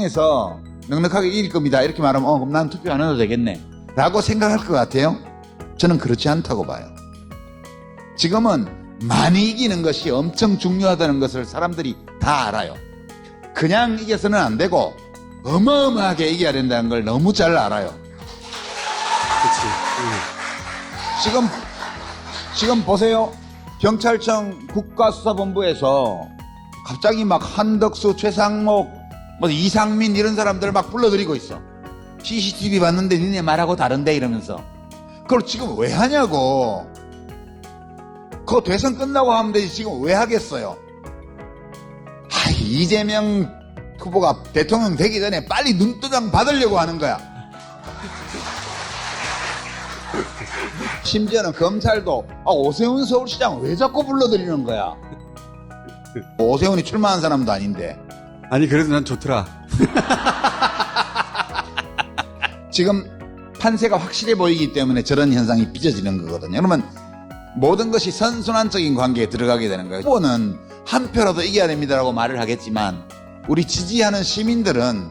에서 넉넉하게 이길 겁니다. 이렇게 말하면 어 그럼 난 투표 안 해도 되겠네. 라고 생각할 것 같아요. 저는 그렇지 않다고 봐요. 지금은 많이 이기는 것이 엄청 중요하다는 것을 사람들이 다 알아요. 그냥 이겨서는 안 되고 어마어마하게 이겨야 된다는 걸 너무 잘 알아요. 그치. 지금 지금 보세요. 경찰청 국가수사본부에서 갑자기 막 한덕수, 최상목, 뭐 이상민 이런 사람들 막 불러들이고 있어. CCTV 봤는데 니네 말하고 다른데 이러면서. 그걸 지금 왜 하냐고. 그거 대선 끝나고 하면 되지 지금 왜 하겠어요? 아, 이재명 후보가 대통령 되기 전에 빨리 눈도장 받으려고 하는 거야. 심지어는 검찰도 아, 오세훈 서울시장 왜 자꾸 불러들이는 거야? 오세훈이 출마한 사람도 아닌데 아니 그래도 난 좋더라. 지금 판세가 확실해 보이기 때문에 저런 현상이 빚어지는 거거든요. 그러면 모든 것이 선순환적인 관계에 들어가게 되는 거예요. 후보는 한 표라도 이겨야 됩니다라고 말을 하겠지만 우리 지지하는 시민들은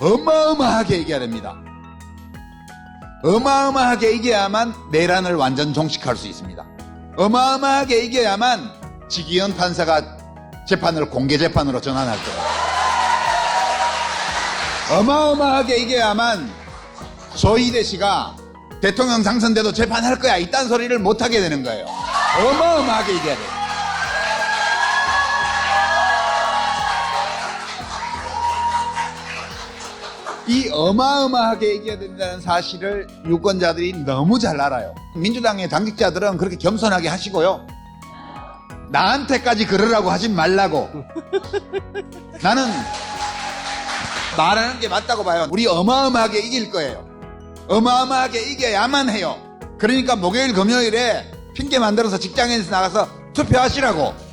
어마어마하게 이겨야 됩니다. 어마어마하게 이겨야만 내란을 완전 종식할 수 있습니다. 어마어마하게 이겨야만 지기현 판사가 재판을 공개 재판으로 전환할 거예요. 어마어마하게 이겨야만 조이대 씨가 대통령 당선돼도 재판할 거야. 이딴 소리를 못 하게 되는 거예요. 어마어마하게 이겨야 돼. 이 어마어마하게 이겨야 된다는 사실을 유권자들이 너무 잘 알아요. 민주당의 당직자들은 그렇게 겸손하게 하시고요. 나한테까지 그러라고 하진 말라고. 나는 말하는 게 맞다고 봐요. 우리 어마어마하게 이길 거예요. 어마어마하게 이겨야만 해요. 그러니까 목요일, 금요일에 핑계 만들어서 직장에서 나가서 투표하시라고.